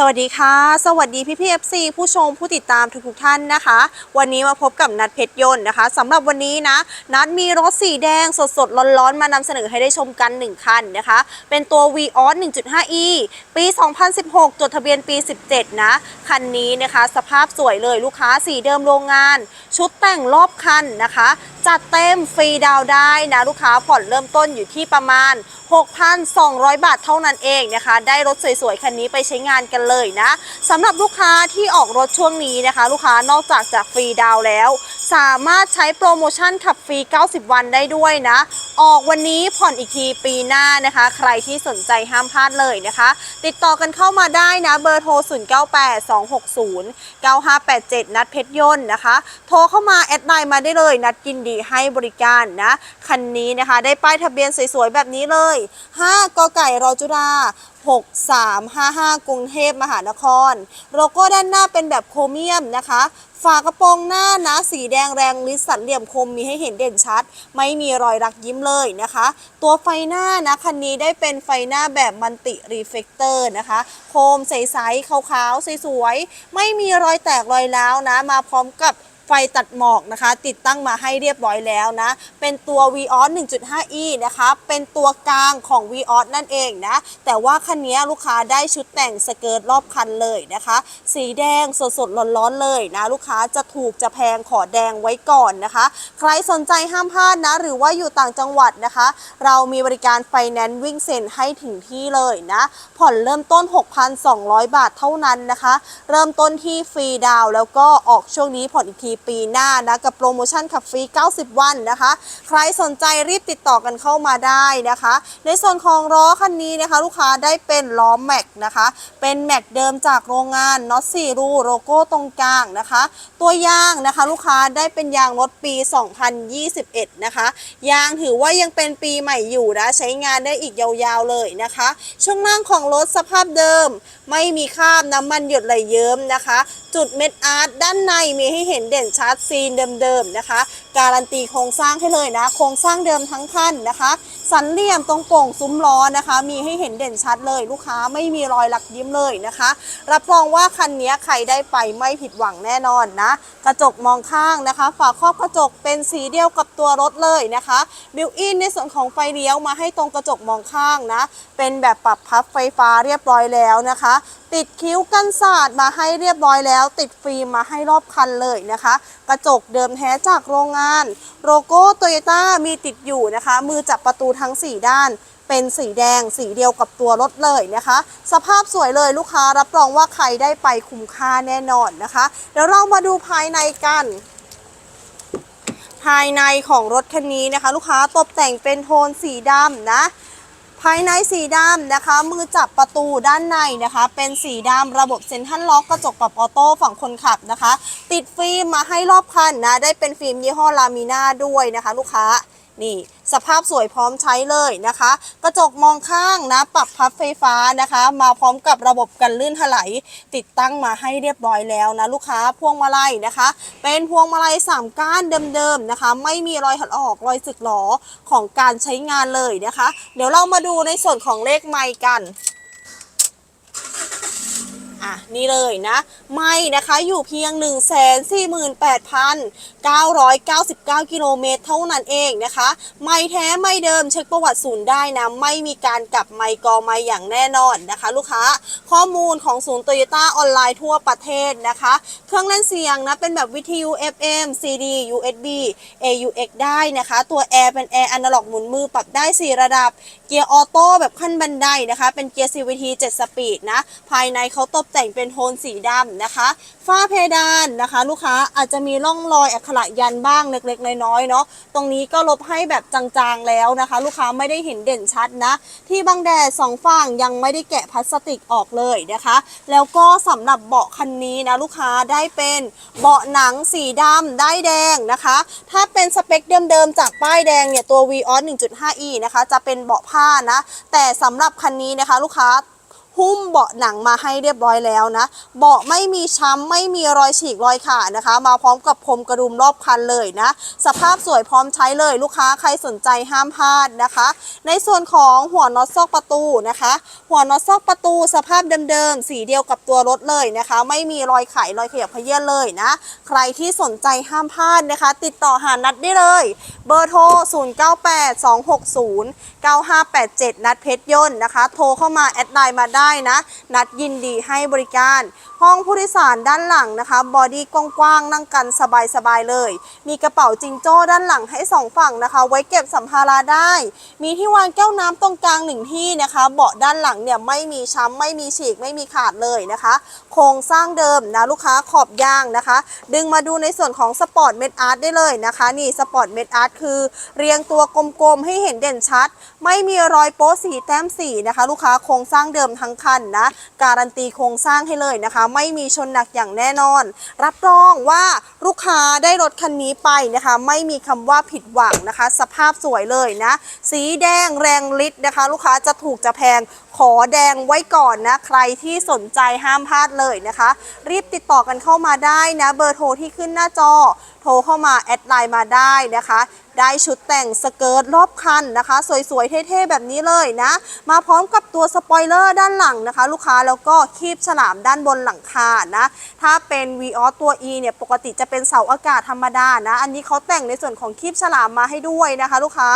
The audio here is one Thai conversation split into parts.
สวัสดีค่ะ สวัสดีพี่พีเอฟซีผู้ชมผู้ติดตามทุกๆท่านนะคะ วันนี้มาพบกับนัดเพชรยนต์นะคะสำหรับวันนี้นะ นัดมีรถสีแดงสดๆร้อนๆ มานำเสนอให้ได้ชมกัน 1 คันนะคะ เป็นตัว v ีออส 1.5e ปี 2016 จดทะเบียนปี 17 นะ คันนี้นะคะ สภาพสวยเลยลูกค้าสีเดิมโรงงาน ชุดแต่งรอบคันนะคะ จัดเต็มฟรีดาวได้นะลูกค้าผ่อนเริ่มต้นอยู่ที่ประมาณ 6,200 บาทเท่านั้นเองนะคะ ได้รถสวยๆคันนี้ไปใช้งานกันเลยนะสำหรับลูกค้าที่ออกรถช่วงนี้นะคะ ลูกค้านอกจากจะฟรีดาวแล้ว สามารถใช้โปรโมชั่นขับฟรี 90 วันได้ด้วยนะ ออกวันนี้ผ่อนอีกทีปีหน้านะคะ ใครที่สนใจห้ามพลาดเลยนะคะ ติดต่อกันเข้ามาได้นะเบอร์โทร 0982609587 นัดเพชรยนต์นะคะ โทรเข้ามาแอดไลน์มาได้เลย นัดยินดีให้บริการนะ คันนี้นะคะ ได้ป้ายทะเบียนสวยๆ แบบนี้เลย 5กไก่รอจุฬา6355 กรุงเทพมหานคร โลโก้ด้านหน้าเป็นแบบโครเมียมนะคะ ฝากระโปรงหน้านะ สีแดงแรงลิสสันเหลี่ยมคมมีให้เห็นเด่นชัด ไม่มีรอยรักยิ้มเลยนะคะ ตัวไฟหน้านะ คันนี้ได้เป็นไฟหน้าแบบมันติรีเฟกเตอร์นะคะ โคมใสๆขาวๆ สวยๆ ไม่มีรอยแตกรอยร้าวนะ มาพร้อมกับ ไฟตัดหมอกนะคะ ติดตั้งมาให้เรียบร้อยแล้วนะ เป็นตัว v ีออส 1.5e นะคะ เป็นตัวกลางของ v ีออสนั่นเองนะ แต่ว่าคันนี้ลูกค้าได้ชุดแต่งสเกิร์ตรอบคันเลยนะคะ สีแดงสดๆร้อนๆเลยนะ ลูกค้าจะถูกจะแพงขอแดงไว้ก่อนนะคะ ใครสนใจห้ามพลาดนะ หรือว่าอยู่ต่างจังหวัดนะคะ เรามีบริการไฟแนนซ์วิ่งเซ็นให้ถึงที่เลยนะ ผ่อนเริ่มต้น 6,200 บาทเท่านั้นนะคะ เริ่มต้นที่ฟรีดาวแล้วก็ออกช่วงนี้ผ่อนอีกทีปีหน้านะกับโปรโมชั่นขับฟรี 90 วันนะคะ ใครสนใจรีบติดต่อกันเข้ามาได้นะคะ ในส่วนของล้อคันนี้นะคะ ลูกค้าได้เป็นล้อแม็กนะคะ เป็นแม็กเดิมจากโรงงานน็อตสี่รูโลโก้ตรงกลางนะคะ ตัวยางนะคะ ลูกค้าได้เป็นยางรถปี 2021 นะคะ ยางถือว่ายังเป็นปีใหม่อยู่นะใช้งานได้อีกยาวๆเลยนะคะ ช่วงล่างของรถสภาพเดิม ไม่มีคราบน้ำมันหยดไหลเยิ้มนะคะ จุดเม็ดอาร์ตด้านในมีให้เห็นเด่นชาร์จซีนเดิมๆนะคะ การันตีโครงสร้างให้เลยนะ โครงสร้างเดิมทั้งคันนะคะ สันเหลี่ยมตรงโป่งซุ้มล้อนะคะ มีให้เห็นเด่นชัดเลยลูกค้าไม่มีรอยหลักยิ้มเลยนะคะ รับรองว่าคันนี้ใครได้ไปไม่ผิดหวังแน่นอนนะ กระจกมองข้างนะคะ ฝาครอบกระจกเป็นสีเดียวกับตัวรถเลยนะคะบิวอินในส่วนของไฟเลี้ยวมาให้ตรงกระจกมองข้างนะ เป็นแบบปรับพับไฟฟ้าเรียบร้อยแล้วนะคะ ติดคิ้วกันศาสตร์มาให้เรียบร้อยแล้ว ติดฟิล์มมาให้รอบคันเลยนะคะ กระจกเดิมแท้จากโรงงาน โลโก้โตโยต้ามีติดอยู่นะคะ มือจับประตูทั้ง 4 ด้าน เป็นสีแดงสีเดียวกับตัวรถเลยนะคะ สภาพสวยเลยลูกค้ารับรองว่าใครได้ไปคุ้มค่าแน่นอนนะคะเดี๋ยวเรามาดูภายในกันภายในของรถคันนี้นะคะ ลูกค้าตกแต่งเป็นโทนสีดำนะ ภายในสีดำนะคะ มือจับประตูด้านในนะคะ เป็นสีดำระบบเซ็นทรัลล็อกกระจกปรับออโต้ฝั่งคนขับนะคะ ติดฟิล์มมาให้รอบคันนะ ได้เป็นฟิล์มยี่ห้อลามิน่าด้วยนะคะ ลูกค้า นี่สภาพสวยพร้อมใช้เลยนะคะ กระจกมองข้างนะ ปรับพับไฟฟ้านะคะ มาพร้อมกับระบบกันลื่นถลายติดตั้งมาให้เรียบร้อยแล้วนะลูกค้าพวงมาลัยนะคะ เป็นพวงมาลัยสามก้านเดิมๆนะคะ ไม่มีรอยหัดออกรอยสึกหลอของการใช้งานเลยนะคะ เดี๋ยวเรามาดูในส่วนของเลขไม้กัน อะนี่เลยนะ ไม่นะคะอยู่เพียง 1 4 8 9 9 9 กิโลเมตรเท่านั้นเองนะคะ ไม่แท้ไม่เดิมเช็คประวัติศูนย์ได้นะ ไม่มีการกลับไม่กอไม่อย่างแน่นอนนะคะ ลูกค้าข้อมูลของศูนย์โตโยต้าออนไลน์ทั่วประเทศนะคะ เครื่องเล่นเสียงนะ เป็นแบบวิทยุ FM CD USB AUX ได้นะคะ ตัวแอร์เป็นแอร์อนาล็อกหมุนมือปรับได้ 4 ระดับ เกียร์ออโต้แบบขั้นบันไดนะคะ เป็นเกียร์ CVT 7 สปีดนะ ภายในเขาตกแต่งเป็นโทนสีดำนะคะ ฝ้าเพดานนะคะ ลูกค้าอาจจะมีร่องรอยอักขระยันบ้างเล็กๆน้อยๆเนาะตรงนี้ก็ลบให้แบบจางๆแล้วนะคะ ลูกค้าไม่ได้เห็นเด่นชัดนะ ที่บังแดดสองฝั่งยังไม่ได้แกะพลาสติกออกเลยนะคะ แล้วก็สำหรับเบาะคันนี้นะลูกค้าได้เป็นเบาะหนังสีดำได้แดงนะคะ ถ้าเป็นสเปคเดิมๆจากป้ายแดงเนี่ยตัว v ีออส 1.5e นะคะ จะเป็นเบาะผ้านะ แต่สำหรับคันนี้นะคะ ลูกค้า หุ้มเบาะหนังมาให้เรียบร้อยแล้วนะ เบาะไม่มีช้ำไม่มีรอยฉีกรอยขาดนะคะ มาพร้อมกับพรมกระดุมรอบคันเลยนะ สภาพสวยพร้อมใช้เลยลูกค้าใครสนใจห้ามพลาดนะคะ ในส่วนของหัวน็อตซอกประตูนะคะ หัวน็อตซอกประตูสภาพเดิมๆสีเดียวกับตัวรถเลยนะคะ ไม่มีรอยไขรอยขยับเขยื้อนเลยนะ ใครที่สนใจห้ามพลาดนะคะ ติดต่อหานัดได้เลย เบอร์โทร 0982609587 นัดเพชรยนต์นะคะ โทรเข้ามาแอดไลน์มาได้ได้นะ นัดยินดีให้บริการ ห้องผู้โดยสารด้านหลังนะคะบอดี้กว้างๆนั่งกันสบายๆเลย มีกระเป๋าจิงโจ้ด้านหลังให้สองฝั่งนะคะ ไว้เก็บสัมภาระได้ มีที่วางแก้วน้ำตรงกลางหนึ่งที่นะคะ เบาะด้านหลังเนี่ยไม่มีช้ำไม่มีฉีกไม่มีขาดเลยนะคะ ครงสร้างเดิมนะลูกค้าขอบยางนะคะ ดึงมาดูในส่วนของสปอร์ตเมดอาร์ตได้เลยนะคะ นี่สปอร์ตเมดอาร์ตคือเรียงตัวกลมๆให้เห็นเด่นชัด ไม่มีรอยโป๊สีแต้มสีนะคะ ลูกค้าโครงสร้างเดิมทั้งคันนะ การันตีโครงสร้างให้เลยนะคะ ไม่มีชนหนักอย่างแน่นอน รับรองว่าลูกค้าได้รถคันนี้ไปนะคะ ไม่มีคำว่าผิดหวังนะคะ สภาพสวยเลยนะ สีแดงแรงฤทธิ์นะคะ ลูกค้าจะถูกจะแพง ขอแดงไว้ก่อนนะ ใครที่สนใจห้ามพลาดเลยนะคะ รีบติดต่อกันเข้ามาได้นะเบอร์โทรที่ขึ้นหน้าจอ โทรเข้ามาแอดไลน์มาได้นะคะ ได้ชุดแต่งสเกิร์ตรอบคันนะคะ สวยๆ เท่ๆ แบบนี้เลยนะ มาพร้อมกับตัวสปอยเลอร์ด้านหลังนะคะ ลูกค้าแล้วก็คีบฉลามด้านบนหลังคานะ ถ้าเป็น v ีออตัว E เนี่ยปกติจะเป็นเสาอากาศธรรมดานะ อันนี้เขาแต่งในส่วนของคีบฉลามมาให้ด้วยนะคะ ลูกค้า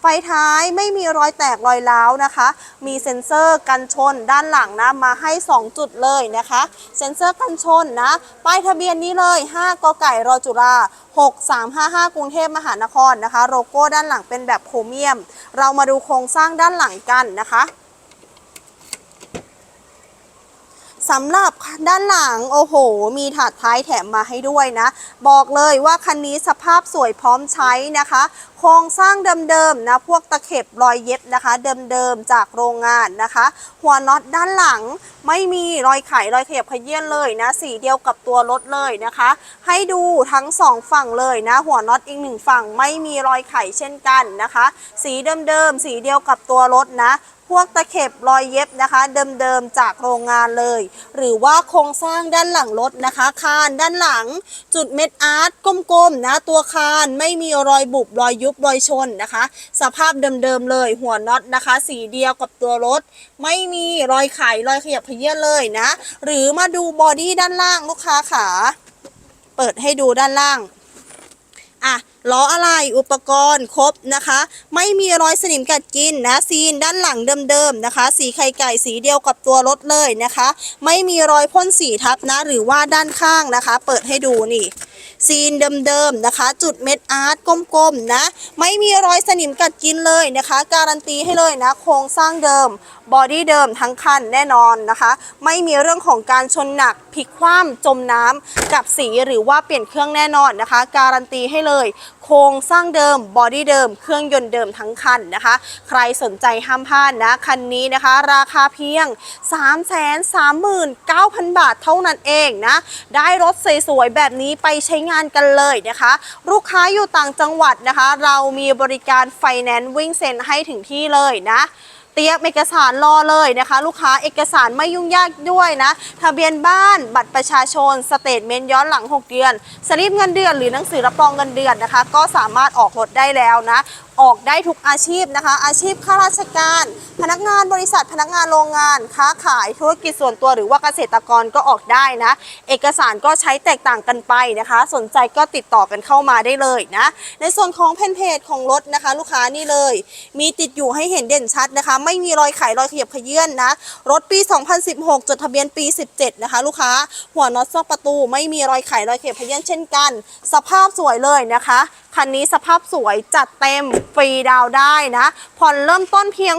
ไฟท้ายไม่มีรอยแตกรอยร้าวนะคะ มีเซ็นเซอร์กันชนด้านหลังนะมาให้ 2 จุดเลยนะคะ เซ็นเซอร์กันชนนะป้ายทะเบียนนี้เลย 5กไก่รอจุฬา6355 กรุงเทพมหานครนะคะ โลโก้ด้านหลังเป็นแบบโครเมียม เรามาดูโครงสร้างด้านหลังกันนะคะ สำหรับด้านหลังโอ้โห มีถาดท้ายแถมมาให้ด้วยนะ บอกเลยว่าคันนี้สภาพสวยพร้อมใช้นะคะ โครงสร้างเดิมๆนะ พวกตะเข็บรอยเย็บนะคะ เดิมๆจากโรงงานนะคะ หัวน็อตด้านหลังไม่มีรอยไขรอยขยับขยื่นเลยนะ สีเดียวกับตัวรถเลยนะคะ ให้ดูทั้งสองฝั่งเลยนะ หัวน็อตอีกหนึ่งฝั่งไม่มีรอยไขเช่นกันนะคะ สีเดิมๆสีเดียวกับตัวรถนะ พวกตะเข็บรอยเย็บนะคะ เดิมๆจากโรงงานเลย หรือว่าโครงสร้างด้านหลังรถนะคะ คานด้านหลัง จุดเม็ดอาร์ตกลมๆนะตัวคานไม่มีรอยบุบรอยยุบรอยชนนะคะ สภาพเดิมๆเลย หัวน็อตนะคะ สีเดียวกับตัวรถ ไม่มีรอยไขรอยขยับเขยื้อนเลยนะ หรือมาดูบอดี้ด้านล่างลูกค้าขาเปิดให้ดูด้านล่าง อะล้ออะไรอุปกรณ์ครบนะคะ ไม่มีรอยสนิมกัดกินนะซีนด้านหลังเดิมๆนะคะ สีไข่ไก่สีเดียวกับตัวรถเลยนะคะ ไม่มีรอยพ่นสีทับนะ หรือว่าด้านข้างนะคะ เปิดให้ดูนี่ ซีนเดิมๆนะคะ จุดเม็ดอาร์ตกลมๆนะ ไม่มีรอยสนิมกัดกินเลยนะคะ การันตีให้เลยนะ โครงสร้างเดิม บอดี้เดิมทั้งคันแน่นอนนะคะ ไม่มีเรื่องของการชนหนักพลิกคว่ำจมน้ำกับสีหรือว่าเปลี่ยนเครื่องแน่นอนนะคะ การันตีให้เลย ครงสร้างเดิมบอดี้เดิม เครื่องยนต์เดิมทั้งคันนะคะ ใครสนใจห้ามพลาดนะ คันนี้นะคะ ราคาเพียง339,000 บาทเท่านั้นเองนะ ได้รถสวยๆแบบนี้ไปใช้งานกันเลยนะคะ ลูกค้าอยู่ต่างจังหวัดนะคะ เรามีบริการไฟแนนซ์วิ่งเซ็นให้ถึงที่เลยนะ เตรียมเอกสารรอเลยนะคะ ลูกค้าเอกสารไม่ยุ่งยากด้วยนะ ทะเบียนบ้านบัตรประชาชน สเตทเมนต์ย้อนหลัง 6 เดือน สลิปเงินเดือนหรือหนังสือรับรองเงินเดือนนะคะ ก็สามารถออกรถได้แล้วนะ ออกได้ทุกอาชีพนะคะ อาชีพข้าราชการ พนักงานบริษัทพนักงานโรงงาน ค้าขายธุรกิจส่วนตัวหรือว่าเกษตรกรก็ออกได้นะ เอกสารก็ใช้แตกต่างกันไปนะคะ สนใจก็ติดต่อกันเข้ามาได้เลยนะ ในส่วนของเพนเพจของรถนะคะ ลูกค้านี่เลย มีติดอยู่ให้เห็นเด่นชัดนะคะ ไม่มีรอยไขรอยขยับขยื่นนะรถปี 2016 จดทะเบียนปี 17 นะคะ ลูกค้าหัวน็อตซอกประตู ไม่มีรอยไขรอยขยับขยื่นเช่นกัน สภาพสวยเลยนะคะ คันนี้สภาพสวยจัดเต็มฟรีดาวได้นะ ผ่อนเริ่มต้นเพียง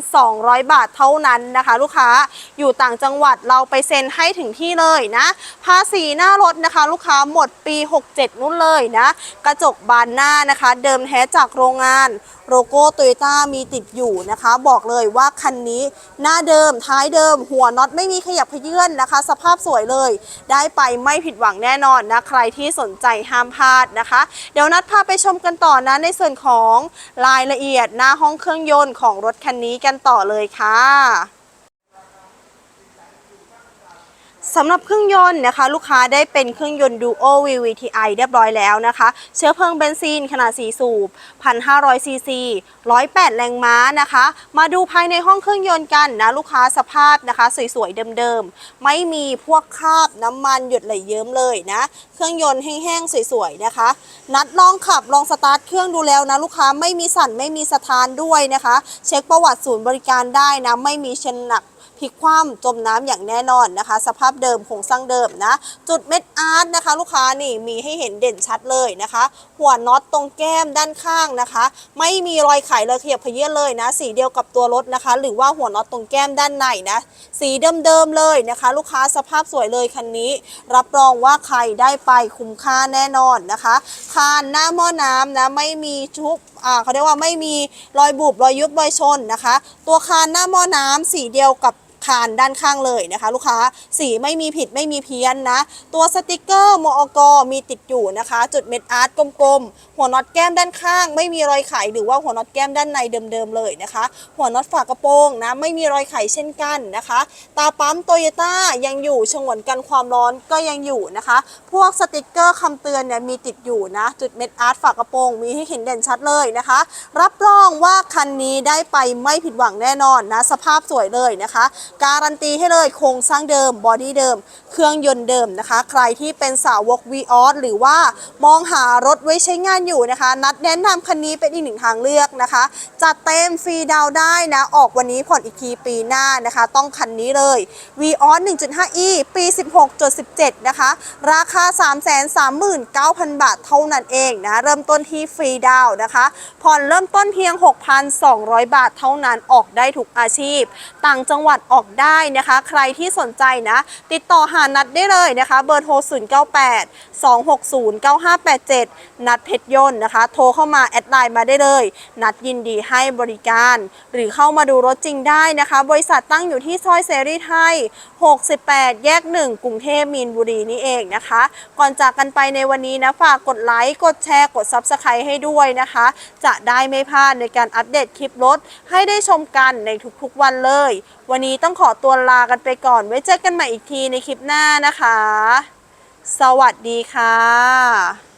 6,200 บาทเท่านั้นนะคะ ลูกค้าอยู่ต่างจังหวัดเราไปเซ็นให้ถึงที่เลยนะ ภาษีหน้ารถนะคะ ลูกค้าหมดปี 67 นู่นเลยนะ กระจกบานหน้านะคะ เดิมแท้จากโรงงานโลโก้โตโยต้ามีติดอยู่นะคะ บอกเลยว่าคันนี้หน้าเดิมท้ายเดิม หัวน็อตไม่มีขยับขยื่นนะคะ สภาพสวยเลย ได้ไปไม่ผิดหวังแน่นอนนะ ใครที่สนใจห้ามพลาดนะคะ เดี๋ยวนัดพาไปชมกันต่อนะในส่วนของรายละเอียดหน้าห้องเครื่องยนต์ของรถคันนี้กันต่อเลยค่ะ สำหรับเครื่องยนต์นะคะลูกค้าได้เป็นเครื่องยนต์ Duo VVTi เรียบร้อยแล้วนะคะ เชื้อเพลิงเบนซินขนาด 4 สูบ 1,500 ซีซี 108 แรงม้านะคะ มาดูภายในห้องเครื่องยนต์กันนะลูกค้าสภาพนะคะ สวยๆ เดิมๆ ไม่มีพวกคราบน้ำมันหยดไหลเยิ้มเลยนะ เครื่องยนต์แห้งๆ สวยๆ นะคะ นัดลองขับลองสตาร์ทเครื่องดูแล้วนะลูกค้าไม่มีสั่นไม่มีสะท้านด้วยนะคะ เช็คประวัติศูนย์บริการได้นะไม่มีเชนหนัก พลิกคว่ำจมน้ำอย่างแน่นอนนะคะ สภาพเดิมโครงสร้างเดิมนะ จุดเม็ดอาร์ตนะคะ ลูกค้านี่มีให้เห็นเด่นชัดเลยนะคะ หัวน็อตตรงแก้มด้านข้างนะคะ ไม่มีรอยไขเลยขยับเขยื้อนเลยนะ สีเดียวกับตัวรถนะคะ หรือว่าหัวน็อตตรงแก้มด้านในนะ สีเดิมๆเลยนะคะ ลูกค้าสภาพสวยเลยคันนี้ รับรองว่าใครได้ไปคุ้มค่าแน่นอนนะคะคานหน้าหม้อน้ำนะไม่มีชุบอ่าเขาเรียกว่าไม่มีรอยบุบรอยยุบรอยชนนะคะ ตัวคานหน้าหม้อน้ำสีเดียวกับ คานด้านข้างเลยนะคะ ลูกค้าสีไม่มีผิดไม่มีเพี้ยนนะ ตัวสติกเกอร์มอกมีติดอยู่นะคะ จุดเม็ดอาร์ตกลมๆ หัวน็อตแก้มด้านข้าง ไม่มีรอยไขหรือว่าหัวน็อตแก้มด้านในเดิมๆเลยนะคะ หัวน็อตฝากระโปรงนะไม่มีรอยไขเช่นกันนะคะ ตาปั๊มโตโยต้ายังอยู่ฉงวนกันความร้อนก็ยังอยู่นะคะ พวกสติกเกอร์คำเตือนเนี่ยมีติดอยู่นะ จุดเม็ดอาร์ตฝากระโปรงมีให้เห็นเด่นชัดเลยนะคะ รับรองว่าคันนี้ได้ไปไม่ผิดหวังแน่นอนนะสภาพสวยเลยนะคะการันตีให้เลยโครงสร้างเดิมบอดี้เดิม เครื่องยนต์เดิมนะคะ ใครที่เป็นสาวก v ีออสหรือว่ามองหารถไว้ใช้งานอยู่นะคะ นัดแนะนำคันนี้เป็นอีกหนึ่งทางเลือกนะคะจัดเต็มฟรีดาวได้นะออกวันนี้ผ่อนอีกทีปีหน้านะคะ ต้องคันนี้เลย v ีออส 1.5e ปี 16.17 นะคะ ราคา 339,000 บาทเท่านั้นเองนะเริ่มต้นที่ฟรีดาวนะคะ ผ่อนเริ่มต้นเพียง 6,200 บาทเท่านั้นออกได้ทุกอาชีพ ต่างจังหวัดออกได้นะคะ ใครที่สนใจนะ ติดต่อหานัดได้เลยนะคะ เบอร์โทร 098 260 9587 นัดเพชรยนต์นะคะ โทรเข้ามาแอดไลน์มาได้เลย นัดยินดีให้บริการ หรือเข้ามาดูรถจริงได้นะคะ บริษัทตั้งอยู่ที่ซอยเสรีไทย 68 แยก 1 กรุงเทพมีนบุรีนี่เองนะคะ ก่อนจากกันไปในวันนี้นะฝากกดไลค์กดแชร์กด Subscribe ให้ด้วยนะคะ จะได้ไม่พลาดในการอัปเดตคลิปรถให้ได้ชมกันในทุกๆวันเลย วันนี้ต้องขอตัวลากันไปก่อน ไว้เจอกันใหม่อีกทีในคลิปหน้านะคะ สวัสดีค่ะ